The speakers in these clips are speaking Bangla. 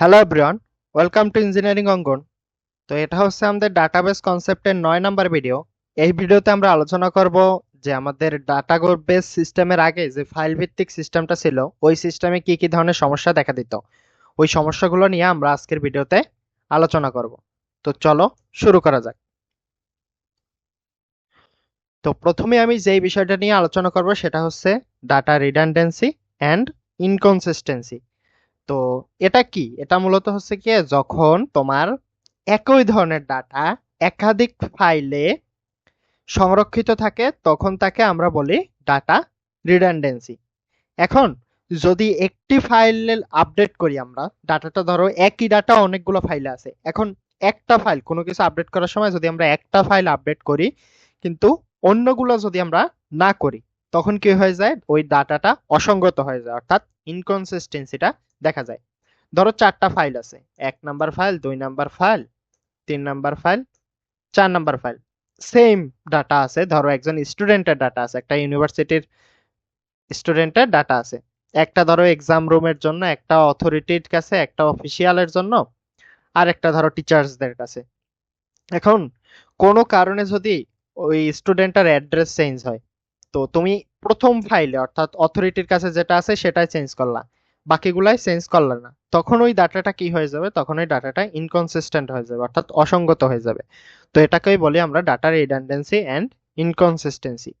Hello everyone welcome to engineering Angan তো এটা হচ্ছে আমাদের ডাটাবেস কনসেপ্টের নয় নাম্বার ভিডিও এই ভিডিওতে আমরা আলোচনা করব যে আমাদের ডাটা বেস সিস্টেমের আগে যে ফাইল ভিত্তিক সিস্টেমটা ছিল, ওই সিস্টেমে কি কি ধরনের সমস্যা দেখা দিত। ওই সমস্যাগুলো নিয়ে আমরা আজকের ভিডিওতে আলোচনা করব। তো চলো শুরু করা যাক। তো প্রথমে আমি যেই বিষয়টা নিয়ে আলোচনা করব সেটা হচ্ছে ডাটা রিডান্ডেন্সি অ্যান্ড ইনকনসিস্টেন্সি তো এটা কি? এটা মূলত হচ্ছে কি, যখন তোমার একই ধরনের ডাটা একাধিক ফাইলে সংরক্ষিত থাকে, তখন তাকে আমরা বলি ডাটা রিডান্ডেন্সি এখন যদি একটি ফাইল আপডেট করি আমরা ডাটাটা ধরো একই ডাটা অনেকগুলো ফাইলে আছে, এখন একটা ফাইল কোনো কিছু আপডেট করার সময় যদি আমরা একটা ফাইল আপডেট করি, কিন্তু অন্যগুলো যদি আমরা না করি তখন কি হয়ে যায়? ওই ডাটাটা অসঙ্গত হয়ে যায়, অর্থাৎ ইনকনসিস্টেন্সিটা দেখা যায়। ধরো চারটা ফাইল আছে, এক নাম্বার ফাইল দুই নাম্বার ফাইল তিন নাম্বার ফাইল চার নাম্বার ফাইল সেম ডাটা আছে, ধরো একজন স্টুডেন্টের ডাটা আছে, একটা ইউনিভার্সিটির স্টুডেন্টের ডাটা আছে। একটা ধরো এক্সাম রুমের জন্য, একটা অথরিটির কাছে, একটা অফিসিয়ালের জন্য, আর একটা ধরো টিচার্সদের কাছে। এখন, কোনো কারণে যদি ওই স্টুডেন্টের অ্যাড্রেস চেঞ্জ হয় তো তুমি প্রথম ফাইলে অর্থাৎ অথরিটির কাছে যেটা আছে সেটাই চেঞ্জ করলা। বাকিগুলাই চেঞ্জ করলে না। তখন ওই ডাটাটা কি হয়ে যাবে? তখন ওই ডাটাটা ইনকনসিস্টেন্ট হয়ে যাবে, অর্থাৎ অসঙ্গত হয়ে যাবে। তো এটাকেই বলি আমরা ডাটা রিডান্ডেন্সি অ্যান্ড ইনকনসিস্টেন্সি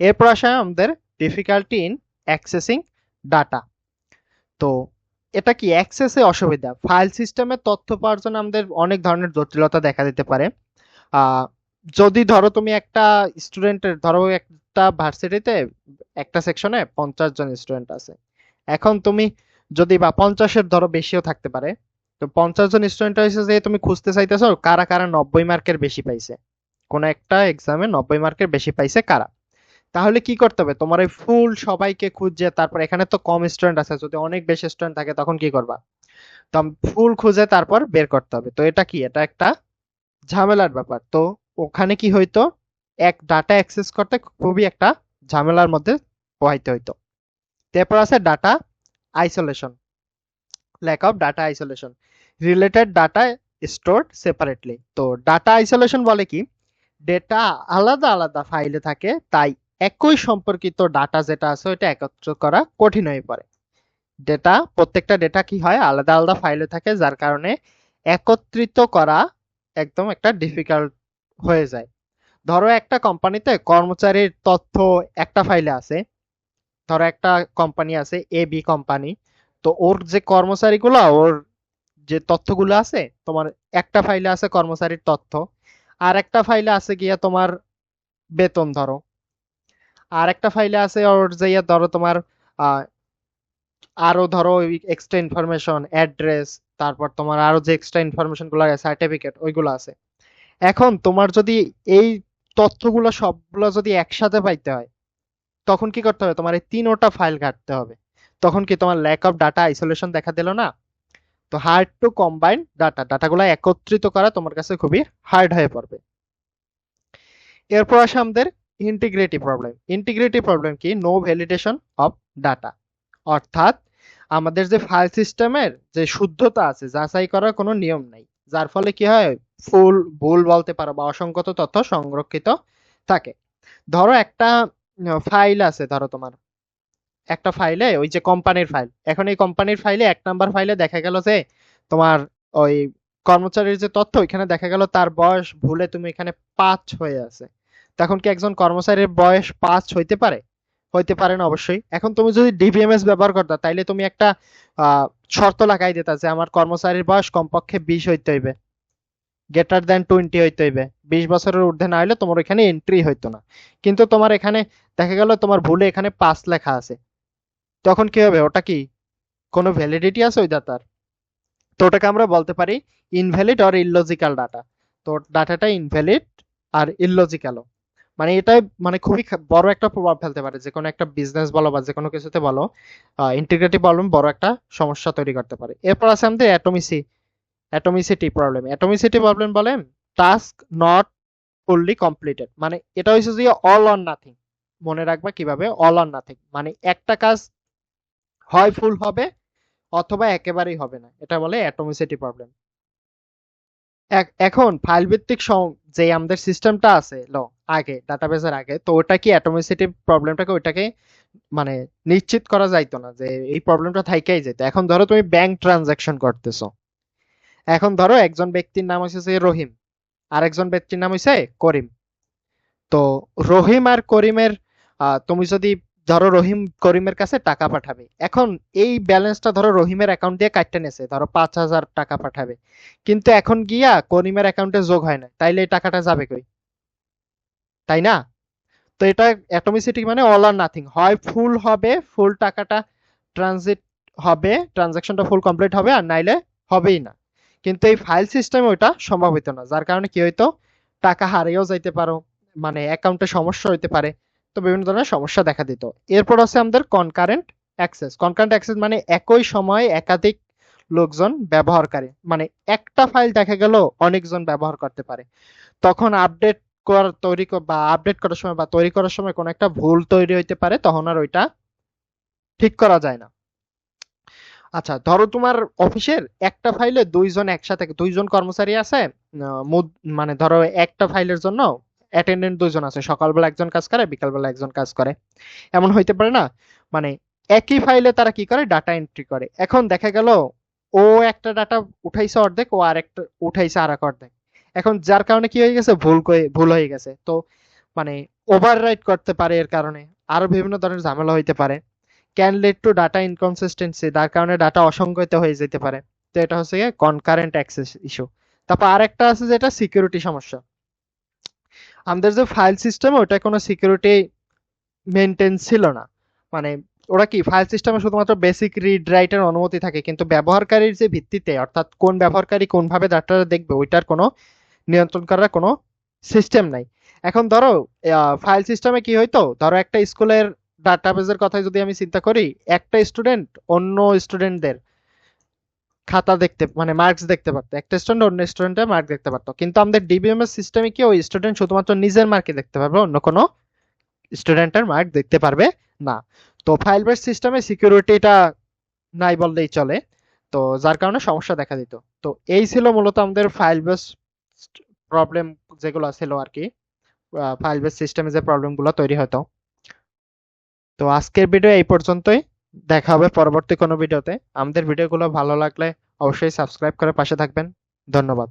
এরপর আসে আমাদের ডিফিকাল্টি ইন অ্যাক্সেসিং ডাটা তো এটা কি অ্যাক্সেসে অসুবিধা? ফাইল সিস্টেমের তথ্য পাওয়ার জন্য আমাদের অনেক ধরনের জটিলতা দেখা দিতে পারে। যদি ধরো তুমি একটা স্টুডেন্টের ধরো একটা ভার্সিটিতে একটা সেকশনে পঞ্চাশ জন স্টুডেন্ট আছে। এখন তুমি যদি বা পঞ্চাশের ধরো বেশিও থাকতে পারে, তো পঞ্চাশ জন স্টুডেন্ট হয়েছে যে তুমি খুঁজতে চাইতেছো, কারা কারা নব্বই মার্কের বেশি পাইছে? কোন একটা এক্সামে নব্বই মার্কের বেশি পাইছে কারা? তাহলে কি করতে হবে? তোমার ওই ফুল সবাইকে খুঁজে, তারপর এখানে তো কম স্টুডেন্ট আছে, যদি অনেক বেশি স্টুডেন্ট থাকে তখন কি করবা? তো ফুল খুঁজে তারপর বের করতে হবে। তো এটা কি? এটা একটা ঝামেলার ব্যাপার। তো ওখানে কি হইতো? এক ডাটা অ্যাক্সেস করতে খুবই একটা ঝামেলার মধ্যে পোহাইতে হইতো। তারপর আছে data isolation lack of data isolation related data store separately তো ডাটা আইসোলেশন বলে কি? ডেটা আলাদা আলাদা ফাইলে থাকে, তাই একই সম্পর্কিত ডাটা যেটা আছে, ওইটা একত্র করা কঠিন হয়ে পড়ে। ডেটা প্রত্যেকটা ডেটা কি হয়? আলাদা আলাদা ফাইলে থাকে, যার কারণে একত্রিত করা একদম একটা ডিফিকাল্ট হয়ে যায়। ধরো একটা কোম্পানিতে কর্মচারীর তথ্য একটা ফাইলে আছে। ধরো একটা কোম্পানি আছে এ বি কোম্পানি। তো ওর যে কর্মচারীগুলো, ওর যে তথ্যগুলো আছে, তোমার একটা ফাইলে আছে কর্মচারীর তথ্য, আর একটা ফাইলে আছে গিয়া তোমার বেতন ধরো। আর একটা ফাইলে আছে ওর যে ধরো তোমার আরও ধরো এক্সট্রা ইনফরমেশন অ্যাড্রেস তারপর তোমার আরও যে এক্সট্রা ইনফরমেশনগুলো সার্টিফিকেট ওইগুলো আছে। এখন তোমার যদি এই তথ্যগুলো সবগুলো যদি একসাথে পাইতে হয়, তখন কি করতে হবে? তোমার এই তিনোটা ফাইল ঘাটতে হবে। তখন কি তোমার ল্যাক অফ ডাটা আইসোলেশন দেখা দিল না? তো হার্ড টু কম্বাইন ডাটা ডাটাগুলো একত্রিত করা তোমার কাছে খুবই হার্ড হয়ে পড়বে। এরপর আসে আমাদের ইন্টিগ্রিটি প্রবলেম ইন্টিগ্রিটি প্রবলেম কি? নো ভ্যালিডেশন অফ ডাটা অর্থাৎ আমাদের যে ফাইল সিস্টেমের যে শুদ্ধতা আছে, যাচাই করার কোনো নিয়ম নাই। যার ফলে কি হয়? ফুল, ভুল বলতে পারো বা অসংগত তথ্য সংরক্ষিত থাকে। ধরো একটা ফাইল আছে, ধরো তোমার। একটা ফাইলে ওই যে কোম্পানির ফাইল এখন এই কোম্পানির ফাইলে এক নাম্বার ফাইলে দেখা গেল যে, তোমার ওই কর্মচারীর যে তথ্য এখানে দেখা গেল তার বয়স ভুলে তুমি এখানে পাঁচ হয়ে আছে। তখন কি একজন কর্মচারীর বয়স পাঁচ হইতে পারে? হইতে পারে না অবশ্যই। এখন তুমি যদি ডিবিএমএস ব্যবহার করতা, তাইলে তুমি একটা শর্ত লাগাই দিতা যে আমার কর্মচারীর বয়স কমপক্ষে বিশ হইতে হইবে। গ্রেটার দ্যান টোয়েন্টি হইতে হইবে। বিশ বছরের ঊর্ধ্বে না হলে তোমার এখানে এন্ট্রি হইতো না। কিন্তু তোমার এখানে দেখা গেল তোমার ভুলে এখানে পাঁচ লেখা আছে। তখন কি হবে? ওটা কি? কোনো ভ্যালিডিটি আছে ওই ডাটার তো ওটাকে আমরা বলতে পারি ইনভ্যালিড অর ইললজিক্যাল ডাটা তো ডাটাটা ইনভ্যালিড আর ইললজিক্যালও মানে এটাই মানে খুবই বড় একটা প্রভাব ফেলতে পারে। যে কোনো একটা বিজনেস বলো বা যে কোনো কিছুতে বলো ইন্টিগ্রেটিভ প্রবলেম বড় একটা সমস্যা তৈরি করতে পারে। এরপর আছে আমাদের atomicity atomicity problem atomicity problem বলে টাস্ক নট ফুললি কমপ্লিটেড মানে এটা হচ্ছে যে অল অন নাথিং মনে রাখবা কীভাবে? অল অন নাথিং মানে একটা কাজ হয় ফুল হবে অথবা একেবারেই হবে না। এটা বলে অ্যাটমিসিটি প্রবলেম এখন ফাইল ভিত্তিক যে আমাদের সিস্টেমটা আছে, ল, আগে ডাটাবেসের আগে, তো ওটা কি অ্যাটমিসিটি প্রবলেমটাকে ওইটাকে মানে নিশ্চিত করা যাইতো না? যে এই প্রবলেমটা থাইকাই যেত এখন ধরো তুমি ব্যাংক ট্রানজাকশন করতেছো। এখন ধরো একজন ব্যক্তির নাম হচ্ছে রহিম আর একজন ব্যক্তির নাম হচ্ছে করিম। তো রহিম আর করিমের তুমি যদি ধরো রহিম করিমের কাছে টাকা পাঠাবে, এখন এই ব্যালেন্সটা ধরো রহিমের অ্যাকাউন্ট দিয়ে কাটতে নেছে, ধরো পাঁচ হাজার টাকা পাঠাবে। কিন্তু এখন গিয়া করিমের অ্যাকাউন্টে যোগ হয় না, তাইলে এই টাকাটা যাবে কই? তাই না? তো এটা অ্যাটমিসিটি মানে অল আর নাথিং হয় ফুল হবে ফুল টাকাটা ট্রানজিট হবে ট্রানজাকশনটা ফুল কমপ্লিট হবে, আর নাইলে হবেই না। কিন্তু এই ফাইল সিস্টেমে ওইটা সম্ভব হইতো না। যার কারণে কি হইতো? টাকা হারিয়েও যাইতে পারো মানে অ্যাকাউন্টে সমস্যা হইতে পারে, তো বিভিন্ন ধরনের সমস্যা দেখা দিত। এরপর আছে আমাদের কনকারেন্ট অ্যাক্সেস কনকারেন্ট অ্যাক্সেস মানে একই সময়ে একাধিক লোকজন ব্যবহারকারী মানে একটা ফাইল দেখা গেল অনেকজন ব্যবহার করতে পারে। তখন আপডেট করার তৈরি বা আপডেট করার সময় বা তৈরি করার সময় কোনো একটা ভুল তৈরি হইতে পারে, তখন আর ওইটা ঠিক করা যায় না। আচ্ছা ধরো তোমার অফিসের একটা ফাইলে দুইজন একসাথে, দুইজন কর্মচারী আছে মানে ধরো একটা ফাইলের জন্য অ্যাটেন্ডেন্ট দুইজন আছে, সকালবেলা একজন কাজ করে, বিকালবেলা একজন কাজ করে। এমন হইতে পারে না? মানে একই ফাইলে তারা কি করে? ডাটা এন্ট্রি করে। এখন দেখা গেল, ও একটা ডাটা উঠাইছে অর্ধেক, ও আর একটা উঠাইছে আর এক অর্ধেক। এখন যার কারণে কি হয়ে গেছে? ভুল ভুল হয়ে গেছে। তো মানে ওভাররাইট করতে পারে এর কারণে। আরও বিভিন্ন ধরনের ঝামেলা হইতে পারে। Can lead to data inconsistency যার কারণে ডাটা অসংগঠিত হয়ে যেতে পারে। তো এটা হচ্ছে গিয়ে কনকারেন্ট অ্যাক্সেস ইস্যু তারপর আরেকটা আছে যেটা সিকিউরিটি সমস্যা। আমাদের যে ফাইল সিস্টেমে ওটা কোনো সিকিউরিটি মেনটেন ছিল না। মানে ওরা কি ফাইল সিস্টেমে শুধুমাত্র বেসিক রিড রাইটের অনুমতি থাকে, কিন্তু ব্যবহারকারীর যে ভিত্তিতে, অর্থাৎ কোন ব্যবহারকারী কোনভাবে ডাটাটা দেখবে, ওইটার কোনো নিয়ন্ত্রণ করার কোনো সিস্টেম নাই। এখন ধরো ফাইল সিস্টেমে কি হইতো? ধরো একটা স্কুলের ডাটাবেজের কথা যদি আমি চিন্তা করি, একটা স্টুডেন্ট অন্য স্টুডেন্টদের খাতা দেখতে মানে মার্কস দেখতে পারতো। একটা স্টুডেন্ট অন্য স্টুডেন্টের মার্ক দেখতে পারতো। কিন্তু আমাদের ডিবিএমএস সিস্টেমে কি ওই স্টুডেন্ট শুধুমাত্র নিজের মার্কে দেখতে পারবে, অন্য কোনো স্টুডেন্টের মার্ক দেখতে পারবে না। তো ফাইল বেস সিস্টেমে সিকিউরিটিটা নাই বললেই চলে। তো যার কারণে সমস্যা দেখা দিত। তো এই ছিল মূলত আমাদের ফাইল বেস প্রবলেম যেগুলো ছিল আর কি। ফাইল বেস সিস্টেমে যে প্রবলেমগুলো তৈরি হতো। তো আজকের ভিডিও এই পর্যন্তই। দেখা হবে পরবর্তী কোনো ভিডিওতে আমাদের ভিডিওগুলো ভালো লাগলে অবশ্যই সাবস্ক্রাইব করে পাশে থাকবেন। ধন্যবাদ।